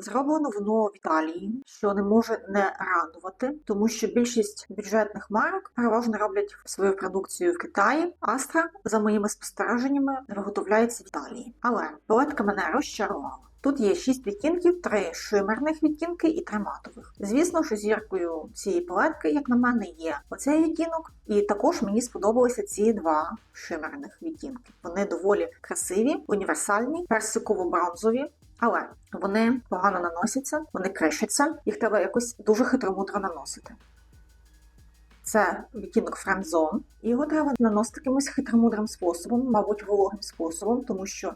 Зроблено воно в Італії, що не може не радувати, тому що більшість бюджетних марок переважно роблять свою продукцію в Китаї. Астра, за моїми спостереженнями, виготовляється в Італії. Але палетка мене розчарувала. Тут є шість відтінків, три шимерних відтінки і три матових. Звісно, що зіркою цієї палетки, як на мене, є оцей відтінок, і також мені сподобалися ці два шимерних відтінки. Вони доволі красиві, універсальні, персиково-бронзові. Але вони погано наносяться, вони кришаться, їх треба якось дуже хитромудро наносити. Це відтінок Friendzone, і його треба наносити якимось хитромудрим способом, мабуть, вологим способом, тому що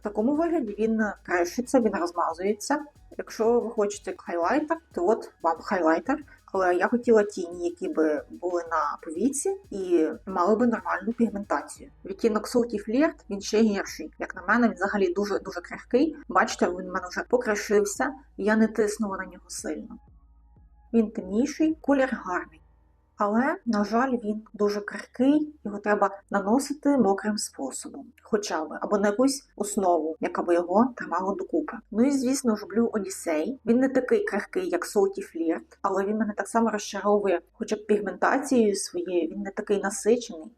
в такому вигляді він кришиться, він розмазується. Якщо ви хочете хайлайтер, то от вам хайлайтер. Але я хотіла тіні, які би були на повіці і мали би нормальну пігментацію. Відтінок Salty Flirt, він ще гірший. Як на мене, він взагалі дуже дуже крихкий. Бачите, він в мене вже покрашився, я не тиснула на нього сильно. Він темніший, колір гарний. Але, на жаль, він дуже крихкий, його треба наносити мокрим способом, хоча б або на якусь основу, яка би його тримала докупи. Ну і звісно люблю Одіссей. Він не такий крихкий, як Salty Flirt, але він мене так само розчаровує, хоча б пігментацією своєю, він не такий насичений.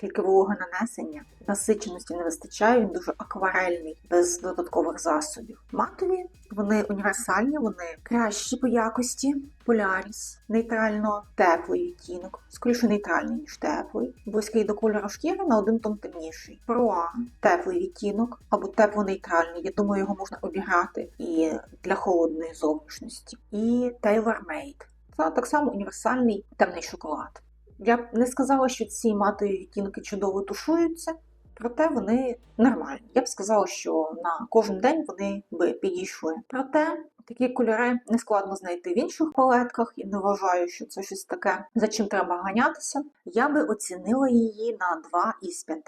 Тільки вологе нанесення. Насиченості не вистачає, він дуже акварельний, без додаткових засобів. Матові вони універсальні, вони кращі по якості. Поляріс нейтрально теплий відтінок, скоріше нейтральний, ніж теплий, близький до кольору шкіри на один тон темніший. Проа теплий відтінок або тепло-нейтральний. Я думаю, його можна обіграти і для холодної зовнішності. І Tailor Made. Це так само універсальний темний шоколад. Я б не сказала, що ці матові відтінки чудово тушуються, проте вони нормальні. Я б сказала, що на кожен день вони би підійшли. Проте такі кольори не складно знайти в інших палетках і не вважаю, що це щось таке, за чим треба ганятися. Я би оцінила її на 2 із 5.